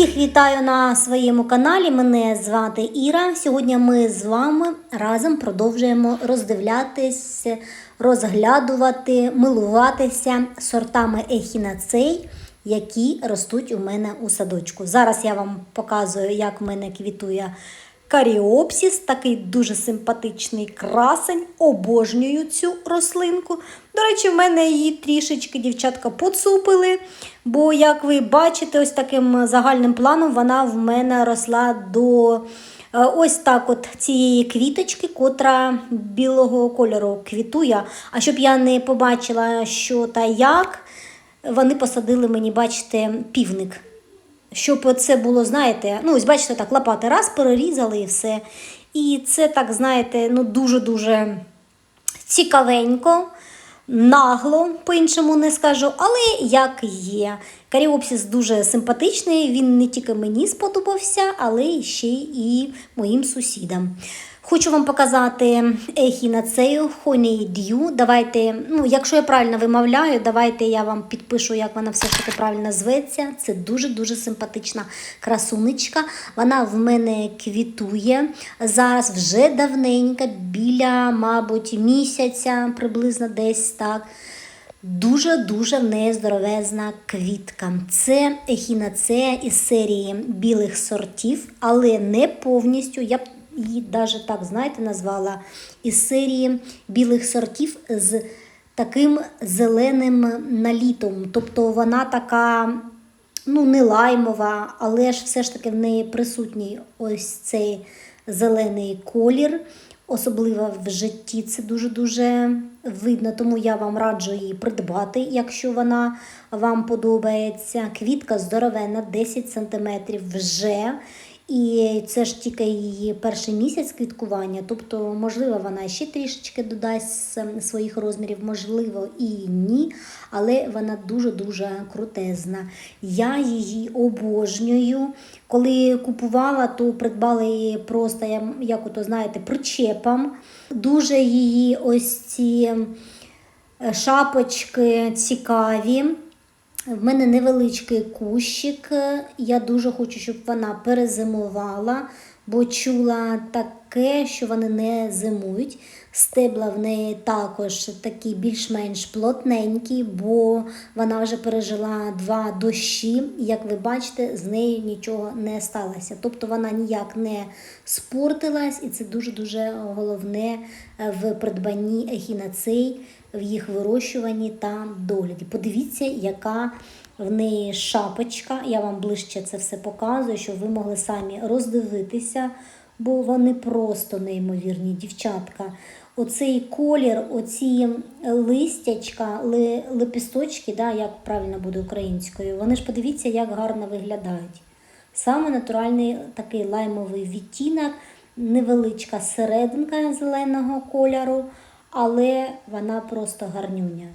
Всіх вітаю на своєму каналі. Мене звати Іра. Сьогодні ми з вами разом продовжуємо роздивлятися, розглядувати, милуватися сортами ехінацей, які ростуть у мене у садочку. Зараз я вам показую, як в мене квітує каріопсіс, такий дуже симпатичний красень. Обожнюю цю рослинку. До речі, в мене її трішечки дівчатка поцупили, бо, як ви бачите, ось таким загальним планом вона в мене росла до е, ось так от цієї квіточки, котра білого кольору квітує. А щоб я не побачила, що та як, вони посадили мені, бачите, півник. Щоб це було, знаєте, ну ось бачите, так лопати раз перерізали і все. І це так, знаєте, ну дуже-дуже цікавенько, нагло, по-іншому не скажу, але як є. Каріопсіс дуже симпатичний, він не тільки мені сподобався, але ще і моїм сусідам. Хочу вам показати ехінацею Honeydew. Давайте, ну, якщо я правильно вимовляю, давайте я вам підпишу, як вона все ж таки правильно зветься. Це дуже-дуже симпатична красунечка. Вона в мене квітує. Зараз вже давненько, біля, мабуть, місяця, приблизно десь так. Дуже-дуже в неї здоровезна квітка. Це ехінацея із серії білих сортів, але не повністю. Я її навіть так, знаєте, назвала із серії білих сортів з таким зеленим налітом. Тобто вона така, ну, не лаймова, але ж все ж таки в неї присутній ось цей зелений колір. Особливо в житті це дуже-дуже видно, тому я вам раджу її придбати, якщо вона вам подобається. Квітка здоровенна, 10 см вже. І це ж тільки її перший місяць квіткування, тобто, можливо, вона ще трішечки додасть своїх розмірів, можливо, і ні, але вона дуже-дуже крутезна. Я її обожнюю. Коли купувала, то придбала її просто, як ото, знаєте, причепом. Дуже її ось ці шапочки цікаві. В мене невеличкий кущик. Я дуже хочу, щоб вона перезимувала, бо чула таке, що вони не зимують. Стебла в неї також такі більш-менш плотненькі, бо вона вже пережила два дощі. Як ви бачите, з нею нічого не сталося. Тобто вона ніяк не спортилась, і це дуже-дуже головне в придбанні ехінацей, в їх вирощуванні та догляді. Подивіться, яка в неї шапочка. Я вам ближче це все показую, щоб ви могли самі роздивитися, бо вони просто неймовірні, дівчатка. Оцей колір, оці листячка, ли, лепісточки, да, як правильно буде українською, вони ж подивіться, як гарно виглядають. Саме натуральний такий лаймовий відтінок, невеличка серединка зеленого кольору, але вона просто гарнюня.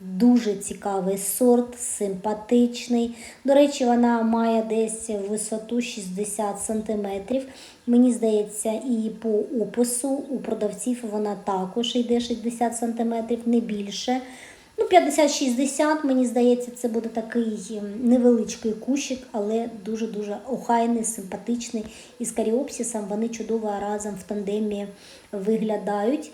Дуже цікавий сорт, симпатичний. До речі, вона має десь висоту 60 см. Мені здається, і по опису у продавців вона також йде 60 см, не більше. Ну, 50-60, мені здається, це буде такий невеличкий кущик, але дуже-дуже охайний, симпатичний. І з каріопсисом вони чудово разом в тандемі виглядають.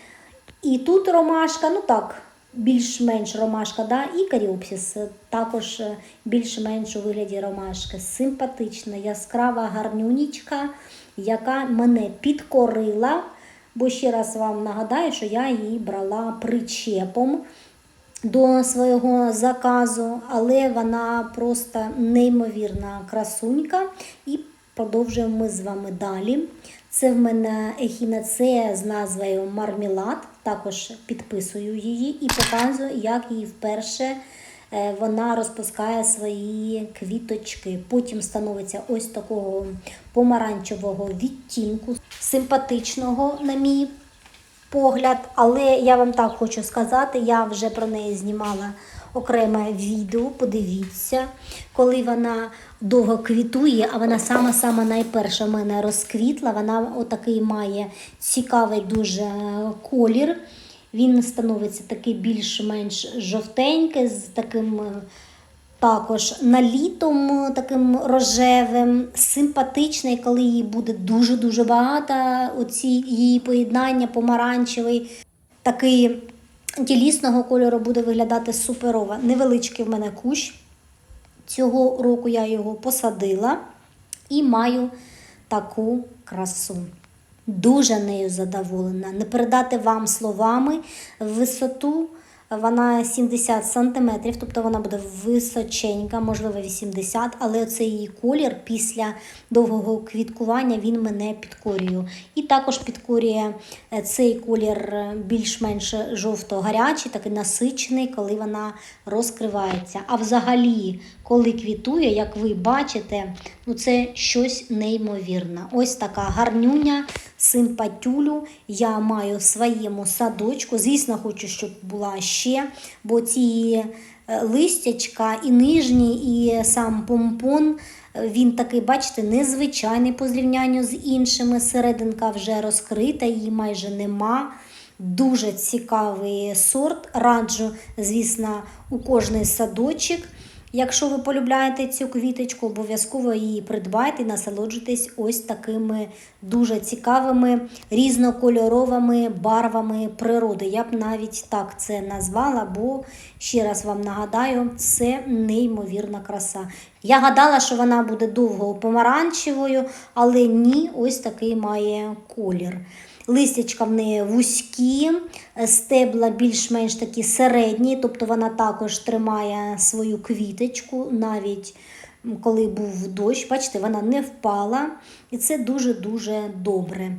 І тут ромашка, ну так більш-менш ромашка, да, і каріопсис також більш-менш у вигляді ромашки. Симпатична, яскрава гарнюнічка, яка мене підкорила. Бо ще раз вам нагадаю, що я її брала причепом до свого заказу, але вона просто неймовірна красунька. І продовжуємо ми з вами далі. Це в мене ехінацея з назвою Мармелад. Також підписую її і показую, як її вперше вона розпускає свої квіточки. Потім становиться ось такого помаранчевого відтінку, симпатичного, на мій погляд. Але я вам так хочу сказати, я вже про неї знімала окреме відео, подивіться, коли вона довго квітує, а вона сама-сама найперша в мене розквітла. Вона отакий має цікавий дуже колір. Він становиться такий більш-менш жовтенький, з таким також налітом е, таким рожевим, симпатичний, коли її буде дуже-дуже багато. Оці її поєднання помаранчевий, такий тілісного кольору буде виглядати суперово. Невеличкий в мене кущ. Цього року я його посадила і маю таку красу. Дуже нею задоволена. Не передати вам словами висоту. Вона 70 см, тобто вона буде височенька, можливо 80 але цей її колір після довгого квіткування він мене підкорює. І також підкорює е, цей колір е, більш-менш жовто-гарячий, такий насичений, коли вона розкривається. А взагалі, коли квітує, як ви бачите, ну це щось неймовірне. Ось така гарнюня, симпатюлю я маю в своєму садочку. Звісно, хочу, щоб була ще, бо ці е, листячка і нижні, і сам помпон. е, Він такий, бачите, незвичайний по зрівнянню з іншими. Серединка вже розкрита, її майже нема. Дуже цікавий сорт. Раджу, звісно, у кожний садочок. Якщо ви полюбляєте цю квіточку, обов'язково її придбайте і насолоджуйтесь ось такими дуже цікавими різнокольоровими барвами природи. Я б навіть так це назвала, бо ще раз вам нагадаю, це неймовірна краса. Я гадала, що вона буде довго помаранчевою, але ні, ось такий має колір. Листячка в неї вузькі, е, стебла більш-менш такі середні, тобто вона також тримає свою квіточку, навіть коли був дощ. Бачите, вона не впала, і це дуже-дуже добре.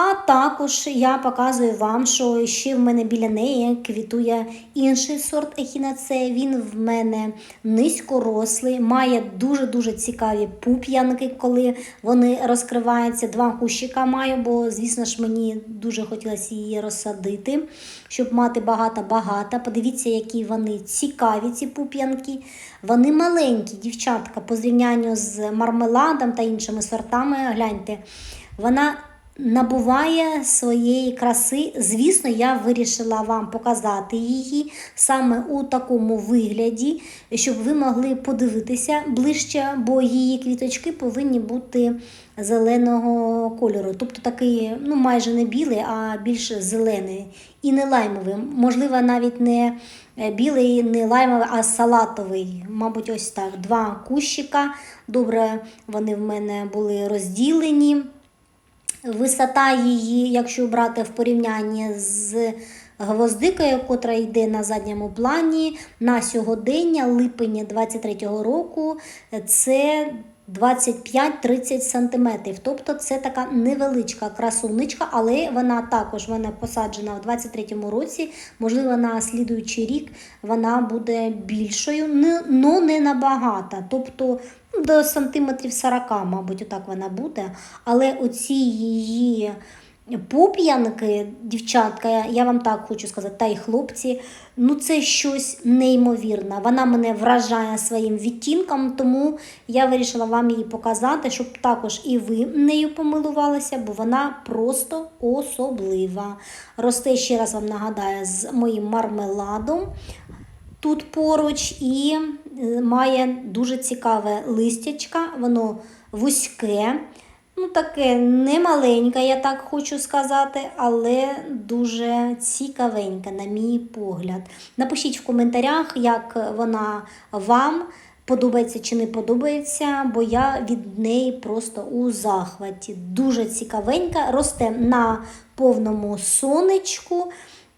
А також я показую вам, що ще в мене біля неї квітує інший сорт ехінацея. Він в мене низькорослий, має дуже-дуже цікаві пуп'янки, коли вони розкриваються. Два кущика маю, бо, звісно ж, мені дуже хотілося її розсадити, щоб мати багато-багато. Подивіться, які вони цікаві, ці пуп'янки. Вони маленькі, дівчатка, по зрівнянню з мармеладом та іншими сортами. Гляньте, вона набуває своєї краси. Звісно, я вирішила вам показати її саме у такому вигляді, щоб ви могли подивитися ближче, бо її квіточки повинні бути зеленого кольору. Тобто такий, ну майже не білий, а більш зелений і не лаймовий. Можливо, навіть не е, білий, не лаймовий, а салатовий. Мабуть, ось так. Два кущика. Добре, вони в мене були розділені. Висота її, якщо брати в порівнянні з гвоздикою, котра йде на задньому плані, на сьогодення, липень 23-го року, це 25-30 см. Тобто це така невеличка красуничка, але вона також вона посаджена в 23-му році. Можливо, на слідуючий рік вона буде більшою, але не набагато. Тобто ну, до сантиметрів 40, мабуть, отак вона буде. Але оці її пуп'янки, дівчатка, я вам так хочу сказати, та й хлопці, ну це щось неймовірне. Вона мене вражає своїм відтінком, тому я вирішила вам її показати, щоб також і ви нею помилувалися, бо вона просто особлива. Росте, ще раз вам нагадаю, з моїм мармеладом. Тут поруч і е, має дуже цікаве листячка, воно вузьке, ну таке немаленьке, я так хочу сказати, але дуже цікавеньке, на мій погляд. Напишіть в коментарях, як вона вам подобається чи не подобається, бо я від неї просто у захваті. Дуже цікавенька, росте на повному сонечку.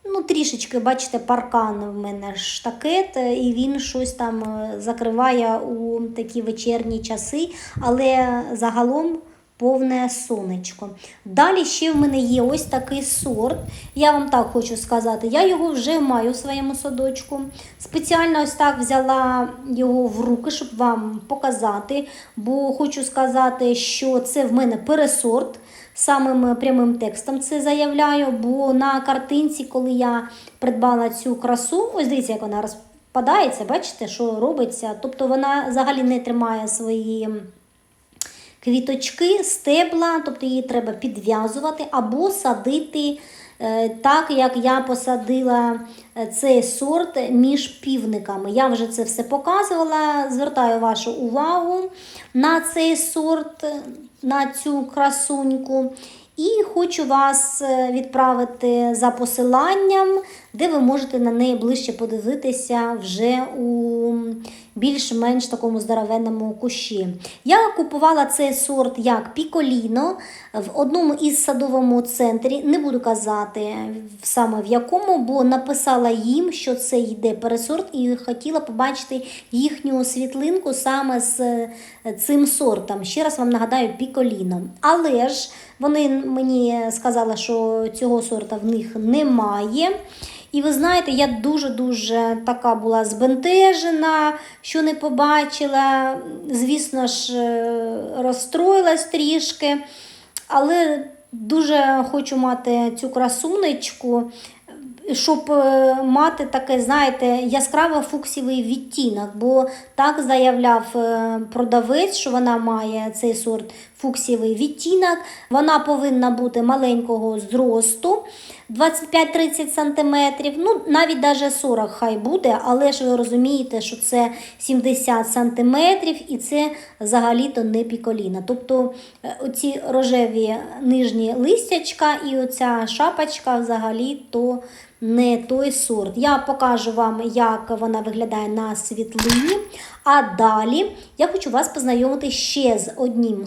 Ну, трішечки, бачите, паркан в мене штакет, і він щось там е, закриває у такі вечірні часи, але загалом повне сонечко. Далі ще в мене є ось такий сорт. Я вам так хочу сказати, я його вже маю в своєму садочку. Спеціально ось так взяла його в руки, щоб вам показати, бо хочу сказати, що це в мене пересорт. Самим прямим текстом це заявляю, бо на картинці, коли я придбала цю красу, ось дивіться, як вона розпадається, бачите, що робиться. Тобто вона взагалі не тримає свої квіточки, стебла, тобто її треба підв'язувати або садити Е, Так як я посадила е, цей сорт між півниками. Я вже це все показувала. Звертаю вашу увагу на цей сорт, на цю красуньку. І хочу вас е, відправити за посиланням, де ви можете на неї ближче подивитися вже у більш-менш такому здоровенному кущі. Я купувала цей сорт як піколіно в одному із садовому центрі. Не буду казати саме в якому, бо написала їм, що це йде пересорт, і хотіла побачити їхню світлинку саме з е, цим сортом. Ще раз вам нагадаю, піколіно. Але ж вони мені сказали, що цього сорта в них немає. І ви знаєте, я дуже-дуже така була збентежена, що не побачила. Звісно ж, е, розстроїлась трішки, але дуже хочу мати цю красунечку, щоб е, мати таке, знаєте, яскраво фуксівий відтінок, бо так заявляв е, продавець, що вона має цей сорт фуксівий відтінок. Вона повинна бути маленького зросту. 25-30 см, ну навіть даже 40 хай буде, але ж ви розумієте, що це 70 см і це взагалі-то не піколіна. Тобто е, оці рожеві нижні листячка і оця шапочка взагалі-то не той сорт. Я покажу вам, як вона виглядає на світлині. А далі я хочу вас познайомити ще з одним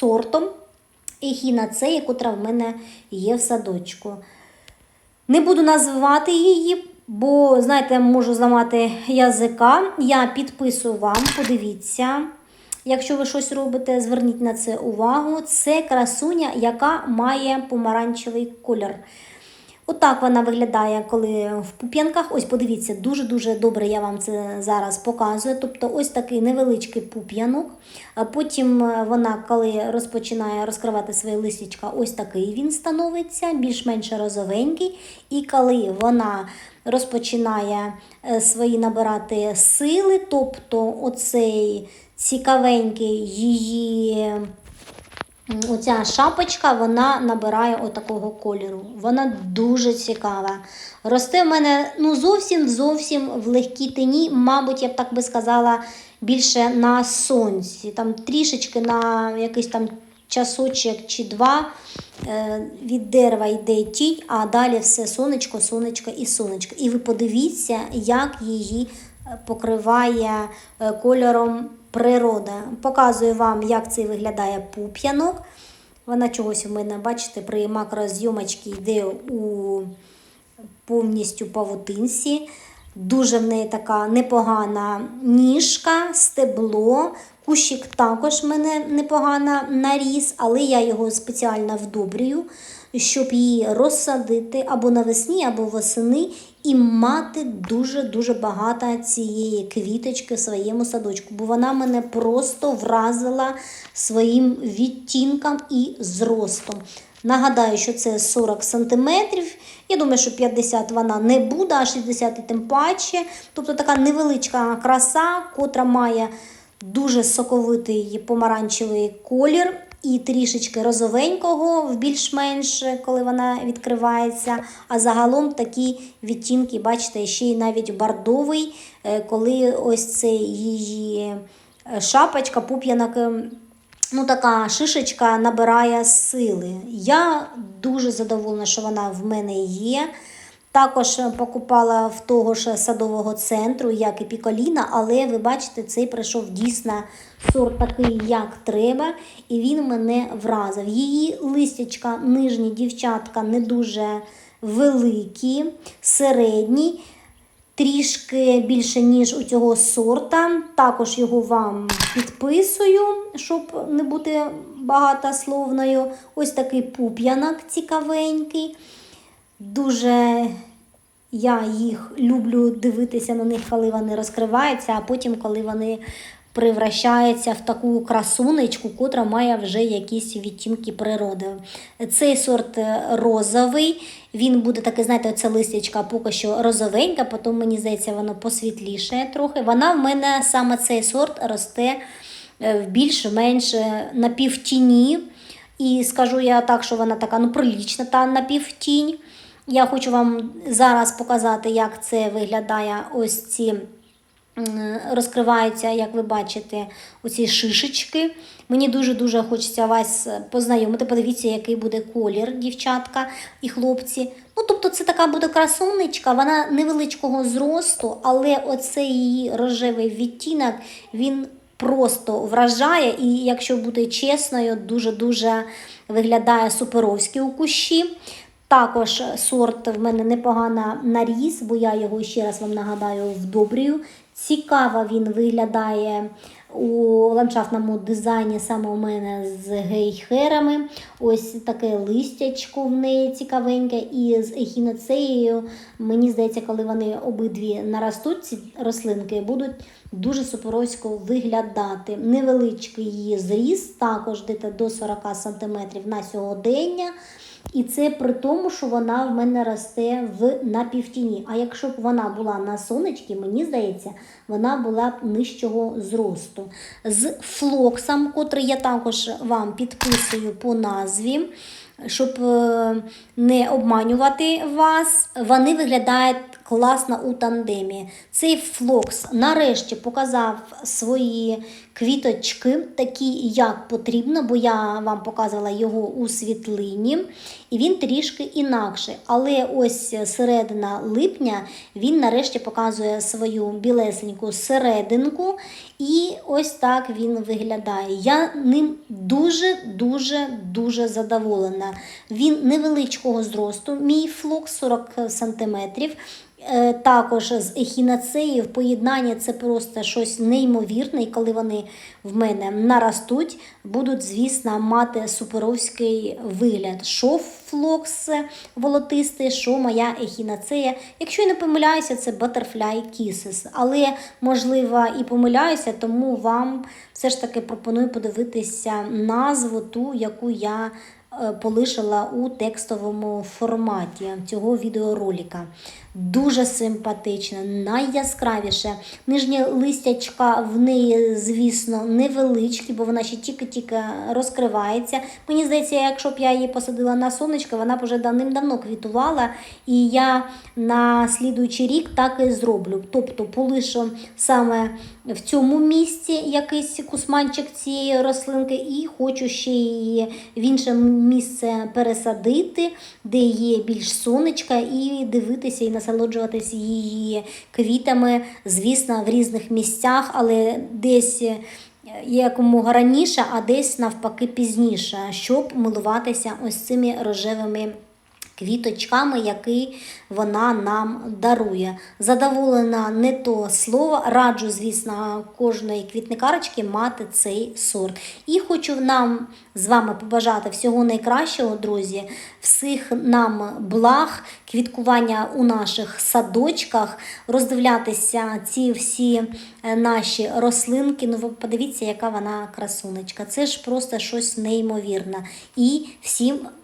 сортом ехінацеї, котра в мене є в садочку. Не буду називати її, бо, знаєте, можу зламати язика. Я підписую вам, подивіться. Якщо ви щось робите, зверніть на це увагу. Це красуня, яка має помаранчевий колір. Отак вона виглядає, коли в пуп'янках. Ось подивіться, дуже-дуже добре я вам це зараз показую. Тобто ось такий невеличкий пуп'янок. Потім вона, коли розпочинає розкривати свої листячка, ось такий він становиться, більш-менш розовенький. І коли вона розпочинає е, свої набирати сили, тобто оцей цікавенький її. Оця шапочка вона набирає отакого кольору. Вона дуже цікава. Росте в мене ну зовсім зовсім в легкій тені, мабуть, я б так би сказала, більше на сонці. Там трішечки на якийсь там часочок чи два е, від дерева йде тінь, а далі все сонечко, сонечко і сонечко. І ви подивіться, як її покриває е, кольором природа. Показую вам, як це виглядає пуп'янок. Вона чогось у мене, бачите, при макрозйомочці йде у повністю павутинці. Дуже в неї така непогана ніжка, стебло. Кущик також в мене непогано наріс, але я його спеціально вдобрюю, щоб її розсадити або навесні, або восени, і мати дуже-дуже багато цієї квіточки в своєму садочку, бо вона мене просто вразила своїм відтінком і зростом. Нагадаю, що це 40 см. Я думаю, що 50 вона не буде, а 60 і тим паче. Тобто така невеличка краса, котра має дуже соковитий помаранчевий колір і трішечки розовенького, в більш-менш, коли вона відкривається. А загалом такі відтінки, бачите, ще й навіть бордовий, е, коли ось це її е, шапочка, пуп'янок. Ну, така шишечка набирає сили. Я дуже задоволена, що вона в мене є. Також покупала в того ж садового центру, як і Піколіна, але ви бачите, цей прийшов дійсно сорт такий, як треба, і він мене вразив. Її листячка, нижні дівчатка не дуже великі, середні. Трішки більше, ніж у цього сорта. Також його вам підписую, щоб не бути багатословною. Ось такий пуп'янок цікавенький. Дуже я їх люблю дивитися на них, коли вони розкриваються, а потім, коли вони превращаються в таку красунечку, котра має вже якісь відтінки природи. Цей сорт розовий, він буде такий, знаєте, оця листячка поки що розовенька, потім, мені здається, воно посвітліше трохи. Вона в мене саме цей сорт росте е, в більш-менш напівтіні. І скажу я так, що вона така ну, прилічна та напівтінь. Я хочу вам зараз показати, як це виглядає ось ці розкриваються, як ви бачите, оці шишечки. Мені дуже-дуже хочеться вас познайомити. Подивіться, який буде колір, дівчатка і хлопці. Ну, тобто, це така буде красунечка, вона невеличкого зросту, але оцей її рожевий відтінок, він просто вражає. І якщо бути чесною, дуже-дуже виглядає суперовський у кущі. Також сорт в мене непогано наріс, бо я його ще раз вам нагадаю вдобрюю. Цікаво він виглядає у ландшафтному дизайні саме у мене з гейхерами. Ось таке листячко в неї цікавеньке. І з ехіноцеєю, мені здається, коли вони обидві наростуть, ці рослинки, будуть дуже суперовсько виглядати. Невеличкий її зріс, також десь до 40 см на сьогодення. І це при тому, що вона в мене росте в напівтіні. А якщо б вона була на сонечці, мені здається, вона була б нижчого зросту. З флоксом, котрий я також вам підписую по назві, щоб е, не обманювати вас, вони виглядають класно у тандемі. Цей флокс нарешті показав свої квіточки, такі, як потрібно, бо я вам показувала його у світлині, і він трішки інакший. Але ось середина липня він нарешті показує свою білесеньку серединку, і ось так він виглядає. Я ним дуже-дуже дуже задоволена. Він невеличкого зросту, мій флокс 40 см. Е, Також з ехінацеєю в поєднанні це просто щось неймовірне, і коли вони в мене наростуть, будуть, звісно, мати суперовський вигляд. Що флокс волотистий, що моя ехінацея. Якщо я не помиляюся, це Butterfly Kisses. Але, можливо, і помиляюся, тому вам все ж таки пропоную подивитися назву ту, яку я е, полишила у текстовому форматі цього відеоролика. Дуже симпатична, найяскравіше. Нижнє листячка в неї, звісно, невеличкі, бо вона ще тільки-тільки розкривається. Мені здається, якщо б я її посадила на сонечко, вона б вже давним-давно квітувала. І я на слідуючий рік так і зроблю. Тобто полишу саме в цьому місці якийсь кусманчик цієї рослинки, і хочу ще її в інше місце пересадити, де є більш сонечка, і дивитися і насолоджуватися її квітами, звісно, в різних місцях, але десь. е, Якомога раніше, а десь навпаки пізніше, щоб милуватися ось цими рожевими квіточками, які вона нам дарує. Задоволена не то слово, раджу, звісно, кожної квітникарочки мати цей сорт. І хочу нам з вами побажати всього найкращого, друзі, всіх нам благ, квіткування у наших садочках, роздивлятися ці всі е, наші рослинки. Ну, ви подивіться, яка вона красунечка. Це ж просто щось неймовірне. І всім